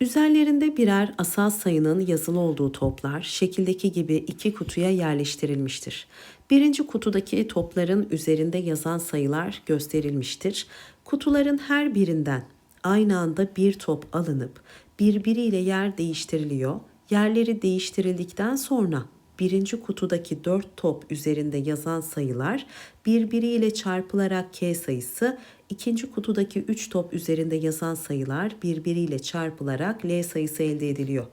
Üzerlerinde birer asal sayının yazılı olduğu toplar şekildeki gibi iki kutuya yerleştirilmiştir. Birinci kutudaki topların üzerinde yazan sayılar gösterilmiştir. Kutuların her birinden aynı anda bir top alınıp birbiriyle yer değiştiriliyor. Yerleri değiştirildikten sonra birinci kutudaki 4 top üzerinde yazan sayılar birbiriyle çarpılarak K sayısı, ikinci kutudaki 3 top üzerinde yazan sayılar birbiriyle çarpılarak L sayısı elde ediliyor.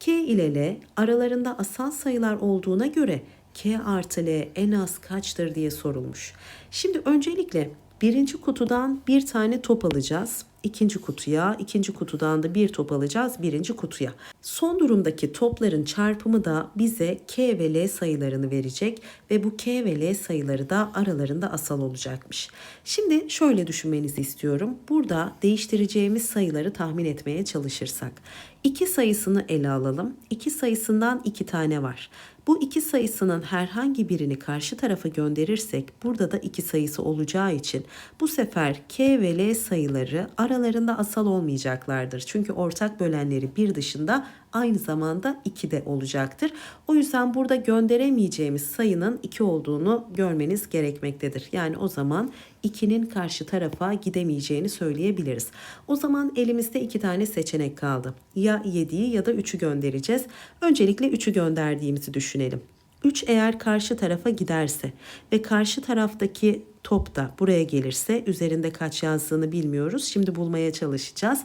K ile L aralarında asal sayılar olduğuna göre K artı L en az kaçtır diye sorulmuş. Şimdi öncelikle birinci kutudan bir tane top alacağız ikinci kutuya, ikinci kutudan da bir top alacağız birinci kutuya. Son durumdaki topların çarpımı da bize K ve L sayılarını verecek ve bu K ve L sayıları da aralarında asal olacakmış. Şimdi şöyle düşünmenizi istiyorum. Burada değiştireceğimiz sayıları tahmin etmeye çalışırsak. 2 sayısını ele alalım. 2 sayısından 2 tane var. Bu iki sayısının herhangi birini karşı tarafa gönderirsek burada da iki sayısı olacağı için bu sefer K ve L sayıları aralarında asal olmayacaklardır. Çünkü ortak bölenleri bir dışında aynı zamanda 2 de olacaktır. O yüzden burada gönderemeyeceğimiz sayının 2 olduğunu görmeniz gerekmektedir. Yani o zaman 2'nin karşı tarafa gidemeyeceğini söyleyebiliriz. O zaman elimizde iki tane seçenek kaldı. Ya 7'yi ya da 3'ü göndereceğiz. Öncelikle 3'ü gönderdiğimizi düşünelim. 3 eğer karşı tarafa giderse ve karşı taraftaki top da buraya gelirse üzerinde kaç yazdığını bilmiyoruz. Şimdi bulmaya çalışacağız.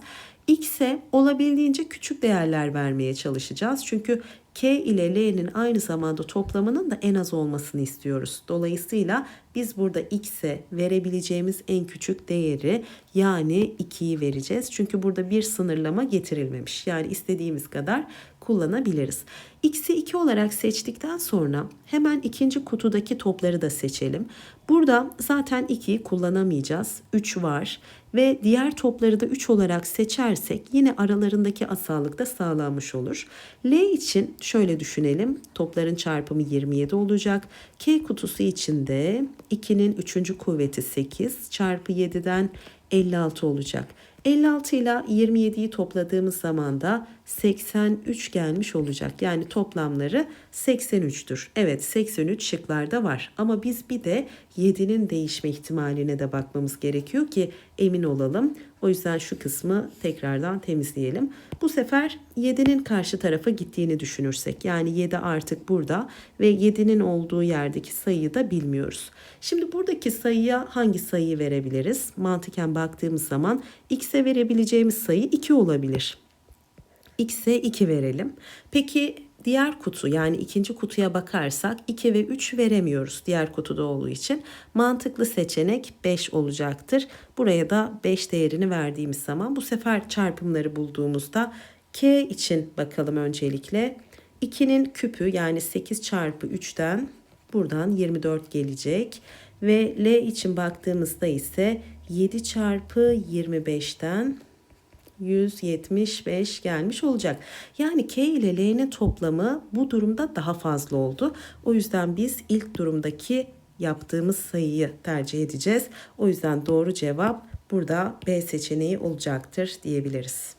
X'e olabildiğince küçük değerler vermeye çalışacağız. Çünkü K ile L'nin aynı zamanda toplamının da en az olmasını istiyoruz. Dolayısıyla biz burada X'e verebileceğimiz en küçük değeri yani 2'yi vereceğiz. Çünkü burada bir sınırlama getirilmemiş. Yani istediğimiz kadar kullanabiliriz. X'i 2 olarak seçtikten sonra hemen ikinci kutudaki topları da seçelim. Burada zaten 2'yi kullanamayacağız. 3 var ve diğer topları da 3 olarak seçersek yine aralarındaki asallık da sağlanmış olur. L için şöyle düşünelim. Topların çarpımı 27 olacak. K kutusu için de 2'nin 3. kuvveti 8 çarpı 7'den 56 olacak. 56 ile 27'yi topladığımız zaman da 83 gelmiş olacak. Yani toplamları 83'tür. Evet 83 şıklarda var ama biz bir de 7'nin değişme ihtimaline de bakmamız gerekiyor ki emin olalım. O yüzden şu kısmı tekrardan temizleyelim. Bu sefer 7'nin karşı tarafa gittiğini düşünürsek yani 7 artık burada ve 7'nin olduğu yerdeki sayıyı da bilmiyoruz. Şimdi buradaki sayıya hangi sayıyı verebiliriz? Mantıken baktığımız zaman x'e verebileceğimiz sayı 2 olabilir. x'e 2 verelim. Peki diğer kutu yani ikinci kutuya bakarsak 2 ve 3 veremiyoruz diğer kutuda olduğu için. Mantıklı seçenek 5 olacaktır. Buraya da 5 değerini verdiğimiz zaman bu sefer çarpımları bulduğumuzda K için bakalım öncelikle. 2'nin küpü yani 8 çarpı 3'ten buradan 24 gelecek. Ve L için baktığımızda ise 7 çarpı 25'ten 175 gelmiş olacak. Yani K ile L'nin toplamı bu durumda daha fazla oldu. O yüzden biz ilk durumdaki yaptığımız sayıyı tercih edeceğiz. O yüzden doğru cevap burada B seçeneği olacaktır diyebiliriz.